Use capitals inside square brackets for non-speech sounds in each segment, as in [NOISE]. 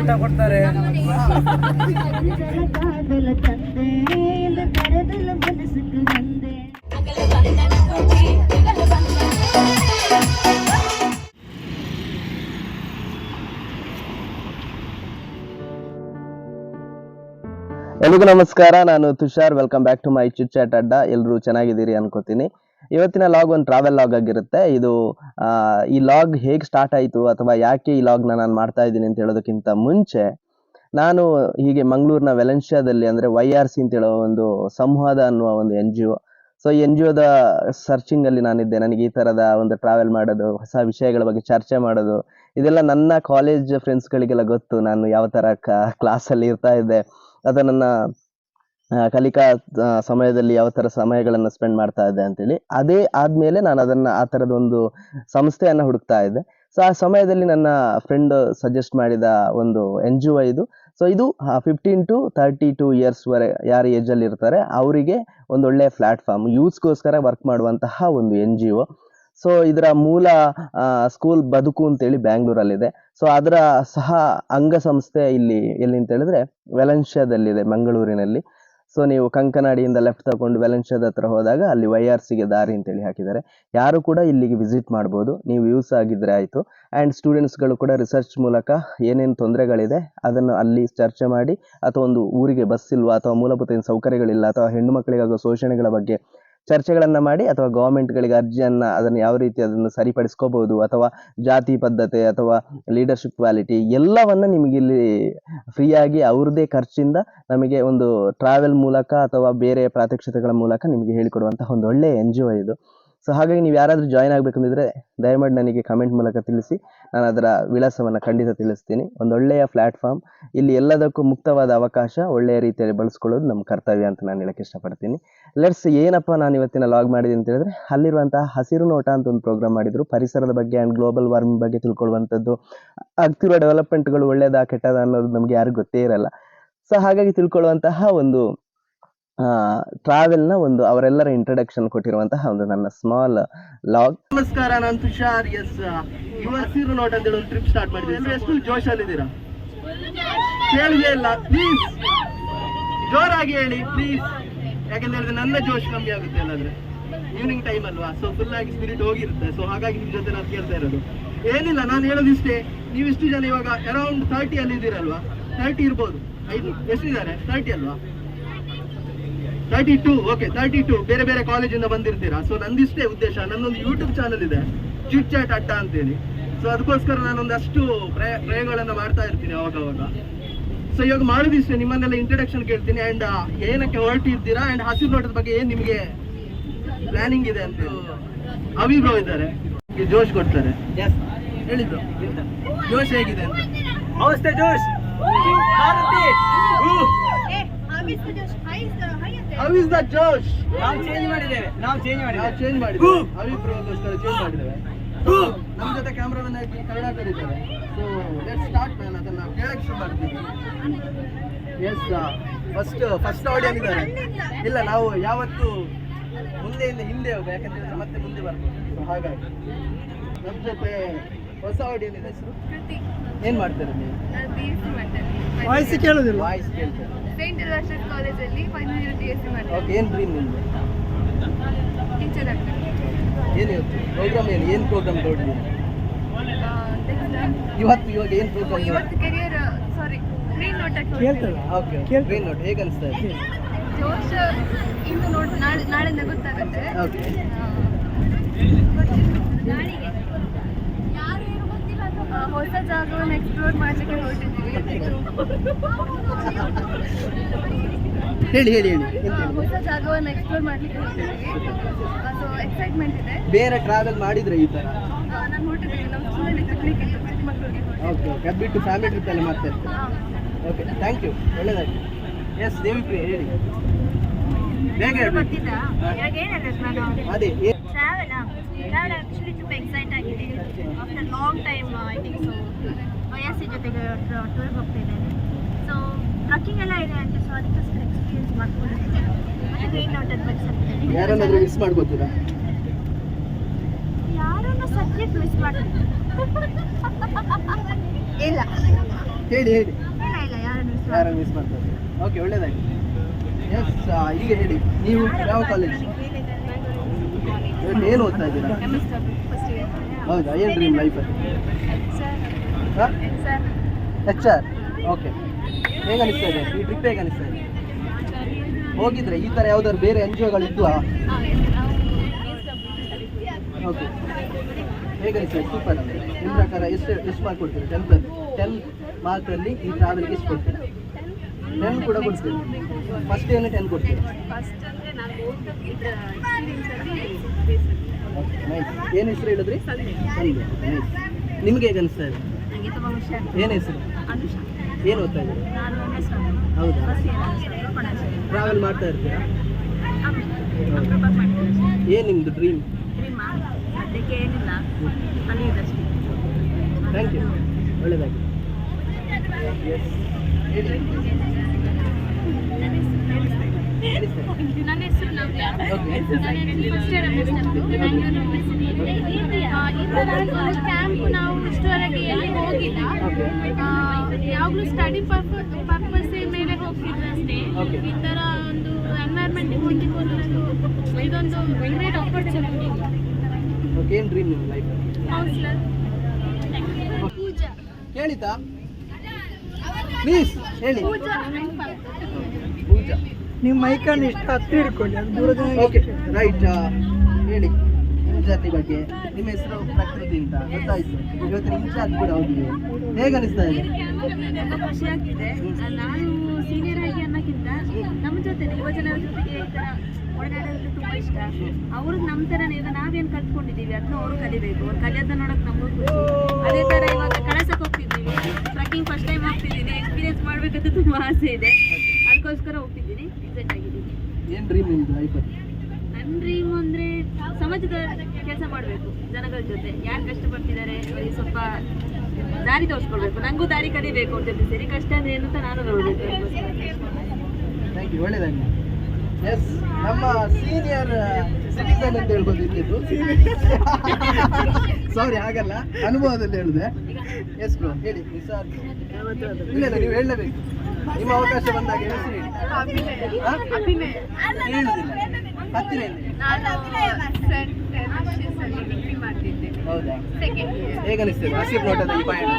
ಊಟ ಕೊಡ್ತಾರೆ ಎಲ್ರಿಗೂ ನಮಸ್ಕಾರ, ನಾನು Tushar. Welcome back to my chit chat Adda. ಎಲ್ಲರೂ ಚೆನ್ನಾಗಿದ್ದೀರಿ ಅನ್ಕೋತೀನಿ. ಇವತ್ತಿನ ಲಾಗ್ ಒಂದು ಟ್ರಾವೆಲ್ ಲಾಗ್ ಆಗಿರುತ್ತೆ. ಇದು ಈ ಲಾಗ್ ಹೇಗೆ ಸ್ಟಾರ್ಟ್ ಆಯಿತು ಅಥವಾ ಯಾಕೆ ಈ ಲಾಗ್ನ ನಾನು ಮಾಡ್ತಾ ಇದ್ದೀನಿ ಅಂತ ಹೇಳೋದಕ್ಕಿಂತ ಮುಂಚೆ ನಾನು ಹೀಗೆ ಮಂಗಳೂರಿನ ವೆಲೆನ್ಷಿಯಾದಲ್ಲಿ ಅಂದರೆ ವೈ ಆರ್ ಸಿ ಅಂತ ಹೇಳೋ ಒಂದು ಸಂವಾದ ಅನ್ನುವ ಒಂದು N G O so N G ಒದ ಸರ್ಚಿಂಗಲ್ಲಿ ನಾನಿದ್ದೆ. ನನಗೆ ಈ ಥರದ ಒಂದು ಟ್ರಾವೆಲ್ ಮಾಡೋದು, ಹೊಸ ವಿಷಯಗಳ ಬಗ್ಗೆ ಚರ್ಚೆ ಮಾಡೋದು, ಇದೆಲ್ಲ ನನ್ನ ಕಾಲೇಜ್ ಫ್ರೆಂಡ್ಸ್ಗಳಿಗೆಲ್ಲ ಗೊತ್ತು. ನಾನು ಯಾವ ಥರ ಕ್ಲಾಸಲ್ಲಿ ಇರ್ತಾ ಇದ್ದೆ. ಅಥವಾ ನನ್ನ ಕಲಿಕಾ ಸಮಯದಲ್ಲಿ ಯಾವ ಥರ ಸಮಯಗಳನ್ನು ಸ್ಪೆಂಡ್ ಮಾಡ್ತಾ ಇದ್ದೆ ಅಂತೇಳಿ. ಅದೇ ಆದಮೇಲೆ ನಾನು ಅದನ್ನು ಆ ಥರದ ಒಂದು ಸಂಸ್ಥೆಯನ್ನು ಹುಡುಕ್ತಾ ಇದ್ದೆ. ಸೊ ಆ ಸಮಯದಲ್ಲಿ ನನ್ನ ಫ್ರೆಂಡ್ ಸಜೆಸ್ಟ್ ಮಾಡಿದ ಒಂದು ಎನ್ ಜಿ ಒ ಇದು. ಸೊ ಇದು fifteen to thirty two years ವರೆ, ಯಾರು ಏಜಲ್ಲಿ ಇರ್ತಾರೆ, ಅವರಿಗೆ ಒಂದು ಒಳ್ಳೆಯ ಪ್ಲ್ಯಾಟ್ಫಾರ್ಮ್ ಯೂತ್ಸ್ಗೋಸ್ಕರ ವರ್ಕ್ ಮಾಡುವಂತಹ ಒಂದು ಎನ್ ಜಿ ಒ ಸೊ ಇದರ ಮೂಲ ಸ್ಕೂಲ್ ಬದುಕು ಅಂತೇಳಿ ಬ್ಯಾಂಗ್ಳೂರಲ್ಲಿದೆ. ಸೊ ಅದರ ಸಹ ಅಂಗಸಂಸ್ಥೆ ಇಲ್ಲಿ, ಎಲ್ಲಿ ಅಂತ ಹೇಳಿದ್ರೆ ವೆಲೆನ್ಷಿಯಾದಲ್ಲಿದೆ ಮಂಗಳೂರಿನಲ್ಲಿ. ಸೊ ನೀವು ಕಂಕನಾಡಿಯಿಂದ ಲೆಫ್ಟ್ ತಗೊಂಡು ವೆಲನ್ಶದ ಹತ್ರ ಹೋದಾಗ ಅಲ್ಲಿ ವೈ ಆರ್ ಸಿಗೆ ದಾರಿ ಅಂತೇಳಿ ಹಾಕಿದ್ದಾರೆ. ಯಾರು ಕೂಡ ಇಲ್ಲಿಗೆ ವಿಸಿಟ್ ಮಾಡ್ಬೋದು. ನೀವು ಯೂಸ್ ಆಗಿದ್ರೆ ಆಯಿತು. ಆ್ಯಂಡ್ ಸ್ಟೂಡೆಂಟ್ಸ್ಗಳು ಕೂಡ ರಿಸರ್ಚ್ ಮೂಲಕ ಏನೇನು ತೊಂದರೆಗಳಿದೆ ಅದನ್ನು ಅಲ್ಲಿ ಚರ್ಚೆ ಮಾಡಿ, ಅಥವಾ ಒಂದು ಊರಿಗೆ ಬಸ್ ಇಲ್ವಾ, ಅಥವಾ ಮೂಲಭೂತ ಸೌಕರ್ಯಗಳಿಲ್ಲ, ಅಥವಾ ಹೆಣ್ಣು ಮಕ್ಕಳಿಗಾಗೋ ಶೋಷಣೆಗಳ ಬಗ್ಗೆ ಚರ್ಚೆಗಳನ್ನು ಮಾಡಿ ಅಥವಾ ಗೌರ್ಮೆಂಟ್ಗಳಿಗೆ ಅರ್ಜಿಯನ್ನು ಅದನ್ನು ಯಾವ ರೀತಿ ಅದನ್ನು ಸರಿಪಡಿಸ್ಕೋಬಹುದು ಅಥವಾ ಜಾತಿ ಪದ್ಧತಿ ಅಥವಾ ಲೀಡರ್ಶಿಪ್ ಕ್ವಾಲಿಟಿ ಎಲ್ಲವನ್ನ ನಿಮಗೆ ಇಲ್ಲಿ ಫ್ರೀಯಾಗಿ ಅವ್ರದ್ದೇ ಖರ್ಚಿಂದ ನಮಗೆ ಒಂದು ಟ್ರಾವೆಲ್ ಮೂಲಕ ಅಥವಾ ಬೇರೆ ಪ್ರಾತ್ಯಕ್ಷತೆಗಳ ಮೂಲಕ ನಿಮಗೆ ಹೇಳಿಕೊಡುವಂತಹ ಒಂದು ಒಳ್ಳೆಯ ಎನ್ ಜಿ ಒ ಇದು. ಸೊ ಹಾಗಾಗಿ ನೀವು ಯಾರಾದರೂ ಜಾಯ್ನ್ ಆಗಬೇಕಂದಿದ್ರೆ ದಯಮಾಡಿ ನನಗೆ ಕಮೆಂಟ್ ಮೂಲಕ ತಿಳಿಸಿ. ನಾನು ಅದರ ವಿಳಾಸವನ್ನು ಖಂಡಿತ ತಿಳಿಸ್ತೀನಿ. ಒಂದು ಒಳ್ಳೆಯ ಪ್ಲ್ಯಾಟ್ಫಾರ್ಮ್ ಇಲ್ಲಿ ಎಲ್ಲದಕ್ಕೂ ಮುಕ್ತವಾದ ಅವಕಾಶ ಒಳ್ಳೆಯ ರೀತಿಯಲ್ಲಿ ಬಳಸ್ಕೊಳ್ಳೋದು ನಮ್ಮ ಕರ್ತವ್ಯ ಅಂತ ನಾನು ಹೇಳಕ್ಕೆ ಇಷ್ಟಪಡ್ತೀನಿ. ಲೆಟ್ಸ್ ಏನಪ್ಪ ನಾನು ಇವತ್ತಿನ ಲಾಗ್ ಮಾಡಿದ್ದೀನಿ ಅಂತ ಹೇಳಿದ್ರೆ, ಅಲ್ಲಿರುವಂತಹ ಹಸಿರು ನೋಟ ಅಂತ ಒಂದು ಪ್ರೋಗ್ರಾಮ್ ಮಾಡಿದ್ರು. ಪರಿಸರದ ಬಗ್ಗೆ ಆ್ಯಂಡ್ ಗ್ಲೋಬಲ್ ವಾರ್ಮಿಂಗ್ ಬಗ್ಗೆ ತಿಳ್ಕೊಳ್ಳುವಂಥದ್ದು. ಆಗ್ತಿರೋ ಡೆವಲಪ್ಮೆಂಟ್ಗಳು ಒಳ್ಳೆಯದಾ ಕೆಟ್ಟದ ಅನ್ನೋದು ನಮಗೆ ಯಾರಿಗೂ ಗೊತ್ತೇ ಇರಲ್ಲ. ಸೊ ಹಾಗಾಗಿ ತಿಳ್ಕೊಳ್ಳುವಂತಹ ಒಂದು ಟ್ರಾವೆಲ್ನ ಒಂದು ಅವರೆಲ್ಲರ ಇಂಟ್ರಡಕ್ಷನ್ ಕೊಟ್ಟಿರುವಂತಹ ಒಂದು ನನ್ನ ಸ್ಮಾಲ್ ಲಾಗ್ ನಮಸ್ಕಾರ, ನಾನು ತುಷಾರ್ ಎಸ್ ಯುವ ಸೀರು ನೋಟ್ ಅಂತ ಹೇಳಿ ಒಂದು ಟ್ರಿಪ್ ಸ್ಟಾರ್ಟ್ ಮಾಡಿದ್ದೀನಿ. ಎಷ್ಟು ಎಷ್ಟು ಜೋಶಲ್ಲಿದ್ದೀರಾ ಕೇಳಿದೆ ಇಲ್ಲ ಪ್ಲೀಸ್ ಜೋರಾಗಿ ಹೇಳಿ ಪ್ಲೀಸ್ ಯಾಕಂತ ನನ್ನ ಜೋಶ್ ಕಮ್ಮಿ ಆಗುತ್ತೆ ಅಲ್ಲಾದ್ರೆ. ಈವ್ನಿಂಗ್ ಟೈಮ್ ಅಲ್ವಾ? ಸೊ ಫುಲ್ ಆಗಿ ಸ್ಪಿರಿಟ್ ಹೋಗಿರುತ್ತೆ. ಸೊ ಹಾಗಾಗಿ ನಿಮ್ ಜೊತೆ ನಾನು ಕೇಳ್ತಾ ಇರೋದು. ಏನಿಲ್ಲ, ನಾನು ಹೇಳೋದಿಷ್ಟೇ. ನೀವು ಇಷ್ಟು ಜನ ಇವಾಗ ಅರೌಂಡ್ ತರ್ಟಿ ಅಲ್ಲಿ ಇದ್ದೀರಲ್ವಾ ತರ್ಟಿ ಇರ್ಬೋದು. ಐದು. ಎಷ್ಟಿದ್ದಾರೆ? ತರ್ಟಿ ಅಲ್ವಾ? Thirty two okay thirty two ಬೇರೆ ಬೇರೆ ಕಾಲೇಜಿಂದ ಬಂದಿರ್ತೀರಾ? ಸೊ ನಂದಿಷ್ಟೇ ಉದ್ದೇಶ ನನ್ನೊಂದು ಯೂಟ್ಯೂಬ್ ಚಾನಲ್ ಇದೆ ಚಿಟ್ ಚಾಟ್ ಅಡ್ಡ ಅಂತೇಳಿ. ಸೊ ಅದಕ್ಕೋಸ್ಕರ ನಾನೊಂದಷ್ಟು ಪ್ರಯ ಪ್ರಯೋಗಗಳನ್ನ ಮಾಡ್ತಾ ಇರ್ತೀನಿ ಅವಾಗ ಅವಾಗ ಸೊ ಇವಾಗ ಮಾಡೋದಿಷ್ಟೇ ನಿಮ್ಮನ್ನೆಲ್ಲ ಇಂಟ್ರಡಕ್ಷನ್ ಕೇಳ್ತೀನಿ ಅಂಡ್ ಏನಕ್ಕೆ ಹೊರಟಿದ್ದೀರಾ? ಅಂಡ್ ಹಸಿರು ನೋಟದ ಬಗ್ಗೆ ಏನು ನಿಮಗೆ ಪ್ಲಾನಿಂಗ್ ಇದೆ ಅಂತ ಅವಿಬ್ರೋ ಇದ್ದಾರೆ. ಜೋಶ್ ಕೊಡ್ತಾರೆ. ಹೇಳಿದ್ರು ಜೋಶ್ ಹೇಗಿದೆ ಅಂತ. ಅವಸ್ಥೆ ಜೋಶ್. ಹೌ ಇಸ್ ದ ಜೋಶ್ ನಾವು ಚೇಂಜ್ ಮಾಡಿದ್ದೇವೆ. ನಾವು ಚೇಂಜ್ ನಾವು ಚೇಂಜ್ ಮಾಡಿದ್ದೇವೆ. ಅಭಿಪ್ರಾಯಕ್ಕೋಸ್ಕರ ಚೇಂಜ್ ಮಾಡಿದ್ದೇವೆ. ನಮ್ಮ ಜೊತೆ ಕ್ಯಾಮ್ರಾಮನ್ ಆಗಿ ಕನ್ನಡ ಇದ್ದಾರೆ ಸೊ ಲೆಟ್ ಸ್ಟಾರ್ಟ್ ಮ್ಯಾನ್ ಅದನ್ನ ಕೇಳಕ್ಕೆ ಶುರು ಮಾಡ್ತೀವಿ. ಎಸ್ ಫಸ್ಟ್ ಫಸ್ಟ್ ಆಡಿಯನ್ ಇದ್ದಾರೆ. ಇಲ್ಲ ನಾವು ಯಾವತ್ತು ಮುಂದೆಯಿಂದ ಹಿಂದೆ ಹೋಗ ಯಾಕಂತ ಮತ್ತೆ ಮುಂದೆ ಬರ್ಬೋದು. ಸೊ ಹಾಗಾಗಿ ನಮ್ಮ ಜೊತೆ ಹೊಸ ಆಡಿಯನ್ ಇದೆ ಹೆಸರು ಏನ್ ಮಾಡ್ತಾರೆ ನೀವು? ವಾಯ್ಸ್ ಕೇಳೋದಿಲ್ಲ ವಾಯ್ಸ್ ಕೇಳ್ತಾರೆ ಸೈಂಟ್ ಅಲಾಶಸ್ ಕಾಲೇಜಲ್ಲಿ final year D S C ಮಾಡಿದೆ ಓಕೆ ಏನು ಡ್ರೀಮ್ ನಿಮ್ಮದು ಟೀಚರ್ ಆಗ್ತದೆ ಏನು ಇವತ್ತು ಪ್ರೋಗ್ರಾಮ್ ಏನು? ಏನು ಪ್ರೋಗ್ರಾಮ್ ಕೊಡ್ತೀವಿ ಇವತ್ತು ಇವಾಗ ಏನು ಪ್ರೋಗ್ರಾಮ್ ಇವತ್ತು ಕೆರಿಯರ್ ಸಾರಿ ಗ್ರೀನ್ ನೋಟಕ್ಕೆ ಕೇಳ್ತಲ್ಲ? ಓಕೆ ಗ್ರೀನ್ ನೋಟ್ ಹೇಗೆ ಅನಿಸ್ತಾ ಇದೆ? ಜೋಶ್ ಇಂದು ನೋಡ್ ನಾಳೆ ನಾಳೆಯಿಂದ ಗೊತ್ತಾಗುತ್ತೆ. ಓಕೆ ಹೊಸ ಜಾಗವನ್ನು ಎಕ್ಸ್ಪ್ಲೋರ್ ಮಾಡ್ಲಿಕ್ಕೆ ಹೊರಟಿದ್ದೀವಿ. ಹೇಳಿ ಹೇಳಿ ಹೇಳಿ. ಹೊಸ ಜಾಗವನ್ನು ಎಕ್ಸ್ಪ್ಲೋರ್ ಮಾಡ್ಲಿಕ್ಕೆ ಹೊರಟಿದ್ದೀವಿ. ಸೊ ಎಕ್ಸೈಟ್ಮೆಂಟ್ ಇದೆ. ಬೇರೆ ಟ್ರಾವೆಲ್ ಮಾಡಿದ್ರೆ ಈ ತರ? ನಾನು ಹೊರಟಿದ್ದೀವಿ. ನಮ್ಮ ಸ್ಕೂಲಲ್ಲಿ ಪಿಕ್ನಿಕ್ ಇತ್ತು ಚಿಕ್ಕಮಕ್ಕಳಿಗೆ ಓಕೆ ಓಕೆ ಅದು ಬಿಟ್ಟು ಫ್ಯಾಮಿಲಿ ಟ್ರಿಪ್ ಎಲ್ಲ ಮಾಡ್ತಾ ಇರ್ತೀವಿ ಓಕೆ ಥ್ಯಾಂಕ್ ಯು ಒಳ್ಳೆಯದಾಗಿ ಎಸ್ ದೇವಿಪ್ರಿಯ ಹೇಳಿ. ಬೇಗ ಅದೇ ಏ- ಟ್ರಾವೆಲ್ ಟ್ರಾವೆಲ್ ಆಕ್ಚುಲಿ ತುಂಬ ಎಕ್ಸೈಟ್ ಆಗಿದೆ after long time I think so Y S C ಜೊತೆಗೆ ಟೂರ್ಗೆ ಹೋಗ್ತಿದ್ದೇನೆ ಸೊ ಟ್ರಕ್ಕಿಂಗ್ ಎಲ್ಲ ಇದೆ ಅಂತ ಸೊ ಅದಕ್ಕೋಸ್ಕರ ಎಕ್ಸ್ಪೀರಿಯನ್ಸ್ ಮಾಡ್ಕೊಂಡಿದ್ದೀನಿ ಮತ್ತು ಗ್ರೀನ್ ಔಟರ್ ಬಗ್ಗೆ ಯಾರನ್ನಾದ್ರೂ ಮಿಸ್ ಮಾಡ್ಕೋತೀರಾ? ಯಾರನ್ನ ಸದ್ಯಕ್ಕೆ ಮಿಸ್ ಮಾಡ್ತೀನಿ ಇಲ್ಲ. ಹೇಳಿ ಹೇಳಿ. ಇಲ್ಲ ಇಲ್ಲ ಯಾರನ್ನು ಯಾರು ಮಿಸ್ ಮಾಡ್ತಾರೆ ಓಕೆ ಒಳ್ಳೇದಾಗಿ ಎಸ್ ಈಗ ಹೇಳಿ. ನೀವು ಯಾವ ಕಾಲೇಜ್ ಏನು ಓದ್ತಾ ಇದ್ದೀರಾ? ಹೌದಾ? ಏನು ಡ್ರೀಮ್ ಲೈಫಲ್ಲಿ sir sir H R okay ಹೇಗೆ ಅನಿಸ್ತಾ ಇದೆ? ಈ ಟ್ರಿಪ್ ಹೇಗೆ ಅನಿಸ್ತಾ ಇದೆ? ಹೋಗಿದ್ರೆ ಈ ಥರ ಯಾವ್ದಾದ್ರು ಬೇರೆ ಎನ್ ಜಿ ಒಗಳು ಇದ್ವಾ? ಓಕೆ ಹೇಗೆ ಅನಿಸ್ತಾ ಇದೆ? ಸೂಪರ್ ಅಂದರೆ ನಿಮ್ಮ ಪ್ರಕಾರ ಎಷ್ಟು ಎಷ್ಟು ಮಾರ್ಕ್ ಕೊಡ್ತೀರಿ? ಟೆನ್ ಟೆನ್ ಮಾರ್ಕಲ್ಲಿ ಈ ಟ್ರಾವೆಲ್ಗೆ ಎಷ್ಟು ಕೊಡ್ತೀರಾ? ಟೆನ್ ಕೂಡ ಕೊಡ್ತೀರಿ? ಫಸ್ಟ್ ಏನು ಟೆನ್ ಕೊಡ್ತೀರಿ? ಏನು ಹೆಸರು ಹೇಳಿದ್ರಿ? ನಿಮ್ಗೆ ಹೇಗೆ ಅನಿಸ್ತಾ ಇದೆ? ಏನು ಹೆಸರು? ಅನುಷಾ. ಏನು ಓದ್ತಾ ಇದ್ದೀರಿ? ನಾನು ಎಂ ಎಸ್ ಹೌದಾ? ಟ್ರಾವೆಲ್ ಮಾಡ್ತಾ ಇರ್ತೀರಾ? ಏನು ನಿಮ್ಮದು ಡ್ರೀಮ್ ಡ್ರೀಮಾ ಅದಕ್ಕೆ ಏನಿಲ್ಲ. ಕಲಿಯುವುದಷ್ಟೇ ಥ್ಯಾಂಕ್ ಯು ಒಳ್ಳೆಯದಾಗಿ ಎಸ್ ಇದೆ. ನನ್ನ ಹೆಸರು Navya. First year M S ಒಂದು ಕ್ಯಾಂಪ್ ನಾವು ಇಷ್ಟವರೆಗೆ ಎಲ್ಲಿ ಹೋಗಿಲ್ಲ. ಯಾವಾಗಲೂ ಸ್ಟಡಿ ಪರ್ಪಸ್ ಪರ್ಪಸ್ ಮೇಲೆ ಹೋಗ್ತಿದ್ರು ಅಷ್ಟೇ. ಈ ಥರ ಒಂದು ಎನ್ವೈರ್ಮೆಂಟ್ ಹೋಗಿ ಹೋಗೋದು ಇದೊಂದು ಗ್ರೇಟ್ ಆಪರ್ಚುನಿಟಿ ಏನು ಡ್ರೀಮ್ ನಿಮ್ಮ ಲೈಫ್ ಕೌನ್ಸಿಲರ್ ಕೇಳಿತಾ ಪ್ಲೀಸ್ ಹೇಳಿ. ಪೂಜಾ. ಪೂಜಾ. ನೀವು ಮೈಕನ್ನು ಇಷ್ಟ ಹತ್ತಿರ ಹಿಡ್ಕೊಳ್ಳಿ ಅದು ದೂರದ ಓಕೆ ರೈಟ್ ಹೇಳಿ. ನಿಮ್ಮ ಜಾತಿ ಬಗ್ಗೆ. ನಿಮ್ಮ ಹೆಸರು ಪ್ರಕೃತಿ ಅಂತ ಗೊತ್ತಾಯ್ತು. ಇವತ್ತು ಜಾತಿ ಕೂಡ ಹೌದು ಹೇಗೆ ಅನಿಸ್ತಾ ಇದೆ? ತುಂಬ ಖುಷಿ ಆಗ್ತಿದೆ. ನಾನು ಸೀನಿಯರ್ ಆಗಿ ಅನ್ನೋಕ್ಕಿಂತ ನಮ್ಮ ಜೊತೆ ಯುವ ಜನರ ಜೊತೆಗೆ ಈ ಥರ ಒಡನಾಡೋದು ತುಂಬ ಇಷ್ಟ. ಅವರು ನಮ್ಮ ಥರನೇ ಈಗ ನಾವೇನು ಕಲ್ತ್ಕೊಂಡಿದ್ದೀವಿ ಅದನ್ನ ಅವರು ಕಲಿಬೇಕು. ಅವ್ರು ಕಲಿಯೋದನ್ನ ನೋಡೋಕೆ ನಮಗೂ ಖುಷಿ. ಅದೇ ಥರ ಇವಾಗ ಕಳಸಕ್ಕೆ ಹೋಗ್ತಿದ್ದೀವಿ. ಟ್ರಕ್ಕಿಂಗ್ ಫಸ್ಟ್ ಟೈಮ್ ಹೋಗ್ತಿದ್ದೀನಿ. ಎಕ್ಸ್ಪೀರಿಯನ್ಸ್ ಮಾಡಬೇಕಂತ ತುಂಬ ಆಸೆ ಇದೆ. ಅದಕ್ಕೋಸ್ಕರ ಹೋಗ್ತಿದ್ದೀನಿ. ಎಕ್ಸೈಟ್ ಆಗಿದ್ದೀನಿ. ಏನು ಡ್ರೀಮ್ ನಿಮ್ಮದು ಲೈಫಲ್ಲಿ ನನ್ನ ಡ್ರೀಮ್ ಅಂದರೆ ಸಮಾಜದ ಕೆಲಸ ಮಾಡಬೇಕು ಜನಗಳ ಜೊತೆ. ಯಾರು ಕಷ್ಟಪಡ್ತಿದ್ದಾರೆ ಅವರಿಗೆ ಸ್ವಲ್ಪ ದಾರಿ ತೋರಿಸ್ಕೊಳ್ಬೇಕು. ನನಗೂ ದಾರಿ ಕಲಿಬೇಕು ಅಂತ ಹೇಳಿ ಸರಿ ಕಷ್ಟ ಅಂದ್ರೆ ಏನು ಅಂತ ನಾನು ನೋಡಬೇಕು. ಥ್ಯಾಂಕ್ ಯು ಒಳ್ಳೇದಾಗಿ ಎಸ್ ನಮ್ಮ ಸೀನಿಯರ್ ಸಿಟಿಸನ್ ಅಂತ ಹೇಳ್ಬೋದು ಇದ್ದಿದ್ದು ಸಾರಿ [LAUGHS] ಆಗಲ್ಲ. ಅನುಭವದಲ್ಲಿ ಹೇಳಿದೆ. ಎಸ್ ಬ್ರೋ ಹೇಳಿ. ಇಲ್ಲ ಇಲ್ಲ ನೀವು ಹೇಳಲೇಬೇಕು. ನಿಮ್ಮ ಅವಕಾಶ ಬಂದಾಗ ಹೆಸರು ಹೇಳಿ ಹಾ? ಹೇಳುದಿಲ್ಲ ಹತ್ತಿರ ಹೌದಾ? ಸೆಕೆಂಡ್ ಇಯರ್ ಹೇಗೆ ಅನಿಸ್ತದೆ? ಹಸಿರು ನೋಟದ ಈ ಪಯಣ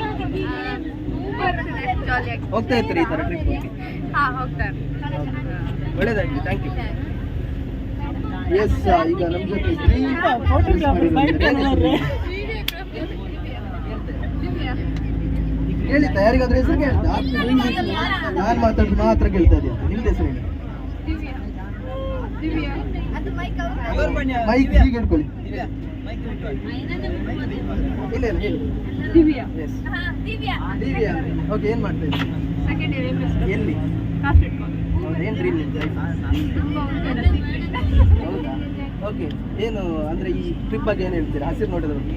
ಜಾಲಿ ಆಗ್ತದೆ ಹೋಗ್ತಾ ಇರ್ತೀರಿ ಈ ಥರ ಟ್ರಿಪ್ ಹಾ ಹೋಗ್ತಾರೆ ಒಳ್ಳೇದಾಗಲಿ ಥ್ಯಾಂಕ್ ಯು ಎಸ್ ಈಗ ನಮ್ಮ ಜೊತೆ ಕೇಳಿತ ಯಾರಿಗಾದ್ರೂ ಹೆಸರು ಕೇಳ್ತಾ? ನಾನು ಮಾತಾಡೋದು ಮಾತ್ರ ಕೇಳ್ತಾ ಇದೆಯಾ ನಿಮ್ದು ಹೆಸರು ಹೇಳಿ. ಮೈಕ್ ಹೀಗೆ ಹೇಳ್ಕೊಳ್ಳಿ ಇಲ್ಲ ಇಲ್ಲ ಹೇಳಿ. ದಿವ್ಯಾ. ಎಸ್ ದಿವ್ಯಾ. ಓಕೆ ಏನು ಮಾಡ್ತಾ ಇದ್ದೀರಿ? ಎಲ್ಲಿ? ಏನು ಡ್ರೀಮ್ ನಿಮ್ದು? ಓಕೆ ಏನು ಅಂದ್ರೆ ಈ ಟ್ರಿಪ್ ಬಗ್ಗೆ ಏನು ಹೇಳ್ತೀರಾ? ಹಸಿರು ಬಗ್ಗೆ.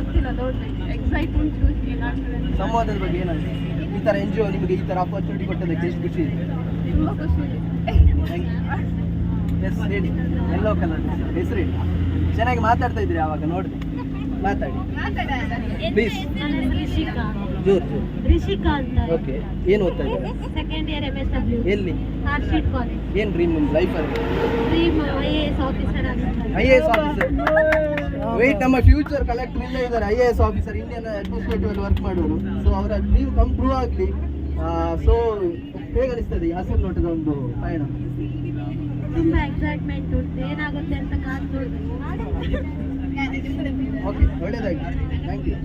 ಗೊತ್ತಿಲ್ಲ ನೋಡ್ಬೇಕು. ಎಕ್ಸೈಟ್ ಉಂಟು ಏನಾಗ್ತದೆ ಅಂತ. ಸಂವಾದದ ಬಗ್ಗೆ ಏನಂತ? ಈ ತರ ಎನ್ ಜಿ ಒ ನಿಮಗೆ ಈ ತರ ಅಪರ್ಚುನಿಟಿ ಕೊಟ್ಟದಕ್ಕೆ ಎಷ್ಟು ಖುಷಿ ಇದೆ? ತುಂಬ ಖುಷಿ ಇದೆ. ಎಸ್ ಹೇಳಿ. ಎಲ್ಲೋ ಕಲರ್ ಹೆಸರು ಹೇಳಿ. ಚೆನ್ನಾಗಿ ಮಾತಾಡ್ತಾ ಇದ್ರಿ ಅವಾಗ ನೋಡಿದೆ. ಮಾತಾಡಿ. ಪ್ಲೀಸ್ ನನ್ನ ಹೆಸರು ರಿಷಿಕಾ. ಜೋರ್ ಜೋರ್. ರಿಷಿಕಾ ಅಂತ. ಓಕೆ ಏನು ಓದ್ತಾ ಇದ್ದಾರೆ? Second year M S W ಎಲ್ಲಿ? ಹಾರ್ಶೀಟ್ ಕಾಲೇಜ್ ಏನು ಡ್ರೀಮ್ ನಿಮ್ಮ ಲೈಫಲ್ಲಿ dream I A S officer ಅಂತ I A S officer wait ನಮ್ಮ ಫ್ಯೂಚರ್ ಕಲೆಕ್ಟರ್ ಇಲ್ಲೇ ಇದ್ದಾರೆ I A S officer Indian administrative ಅಲ್ಲಿ ವರ್ಕ್ ಮಾಡೋರು. ಸೊ ಅವರ ಡ್ರೀಮ್ ಕಮ್ ಪ್ರೂವ್ ಆಗಲಿ. ಸೊ ಹೇಗೆ ಅನಿಸ್ತದೆ ಈ ಹಸಿರು ನೋಟದ ಒಂದು ಪಯಣ? ತುಂಬಾ ಎಕ್ಸೈಟ್ಮೆಂಟ್ ಉಂಟು ಏನಾಗುತ್ತೆ ಅಂತ ಕಾದು ಓಕೆ ಒಳ್ಳೇದಾಗಿ ಥ್ಯಾಂಕ್ ಯು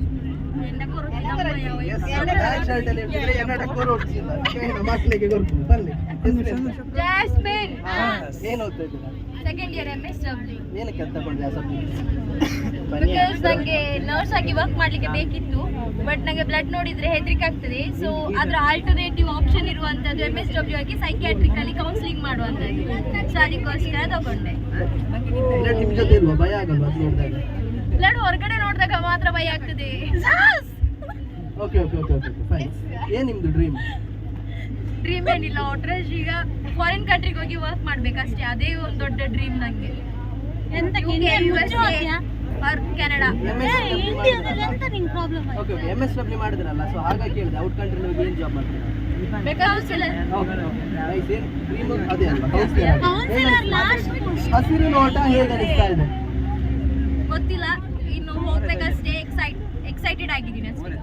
ಎಸ್ ಶರ್ಟ್ ಅಲ್ಲಿ ಎನ್ನಡ ಕೋರ್ ಮಕ್ಕಳಿಗೆ ಗೊತ್ತು ಬನ್ನಿ ಹೆಸ್ರೇನು? ಜಾಸ್ಮಿನ್ ಹಾ, ಏನು ಓದ್ತಾ ಇದ್ದೀರಾ? Second year M S W ಏನಕ್ಕೆ ಅಂತ ತಗೊಂಡ್ರೆ ಆ ಸಬ್ಜೆಕ್ಟ್ ಬಿಕಾಸ್ ನನಗೆ ನರ್ಸ್ ಆಗಿ ವರ್ಕ್ ಮಾಡ್ಲಿಕ್ಕೆ ಬೇಕಿತ್ತು ಬಟ್ ನನಗೆ ಬ್ಲಡ್ ನೋಡಿದ್ರೆ ಹೆದರಿಕೆ ಆಗ್ತದೆ. ಸೊ ಅದರ ಆಲ್ಟರ್ನೇಟಿವ್ ಆಪ್ಷನ್ ಇರುವಂತದ್ದು ಎಂ ಎಸ್ ಡಬ್ಲ್ಯೂ ಆಗಿ ಸೈಕ್ಯಾಟ್ರಿಕ್ ಅಲ್ಲಿ ಕೌನ್ಸಿಲಿಂಗ್ ಮಾಡುವಂತದ್ದು. ಸೊ ಅದಕ್ಕೋಸ್ಕರ ತಗೊಂಡೆ. ನಿಮ್ಮ ಜೊತೆ ಇಲ್ವಾ? ಭಯ ಆಗಲ್ವಾ ನೋಡಿದಾಗ? ಬ್ಲಡ್ ಹೊರಗಡೆ ನೋಡಿದಾಗ ಮಾತ್ರ ಭಯ ಆಗ್ತದೆ. Okay okay okay okay fine ಏನು ನಿಮ್ಮದು ಡ್ರೀಮ್ ಡ್ರೀಮ್ ಏನಿಲ್ಲ. ಒಟ್ರಾಜ್ ಈಗ ಫಾರಿನ್ ಕಂಟ್ರಿಗೆ ಹೋಗಿ ವರ್ಕ್ ಮಾಡ್ಬೇಕಷ್ಟೇ. ಅದೇ ಒಂದು ದೊಡ್ಡ ಡ್ರೀಮ್ ನನಗೆ ಎಂತ. ಆರ್ ಕೆನಡಾ MSW ಇಂಡಿಯಾದಲ್ಲಿ ಅಂತ ನಿಂಗೆ problem okay okay M S W ಮಾಡಿದ್ರಲ್ಲ. ಸೊ ಹಾಗಾಗಿ ಕೇಳಿದೆ. ಔಟ್ ಕಂಟ್ರಿ ನೀವು ಏನು ಜಾಬ್ ಮಾಡ್ತೀರಾ? ಕೌನ್ಸಿಲರ್ ಓಕೆ ಓಕೆ ನೈಸ್ ಅದೇ ಅಲ್ವಾ? ಕೌನ್ಸಿಲರ್ ಕೌನ್ಸಿಲರ್ ಹಸಿರು ನೋಟ ಹೇಗೆ ಅನಿಸ್ತಾ ಇದೆ? ಗೊತ್ತಿಲ್ಲ. ಇನ್ನು ಹೋಗ್ಬೇಕಷ್ಟೇ. ಎಕ್ಸೈಟ್ ಎಕ್ಸೈಟೆಡ್ ಆಗಿದ್ದೀನಿ ಅಷ್ಟೇ.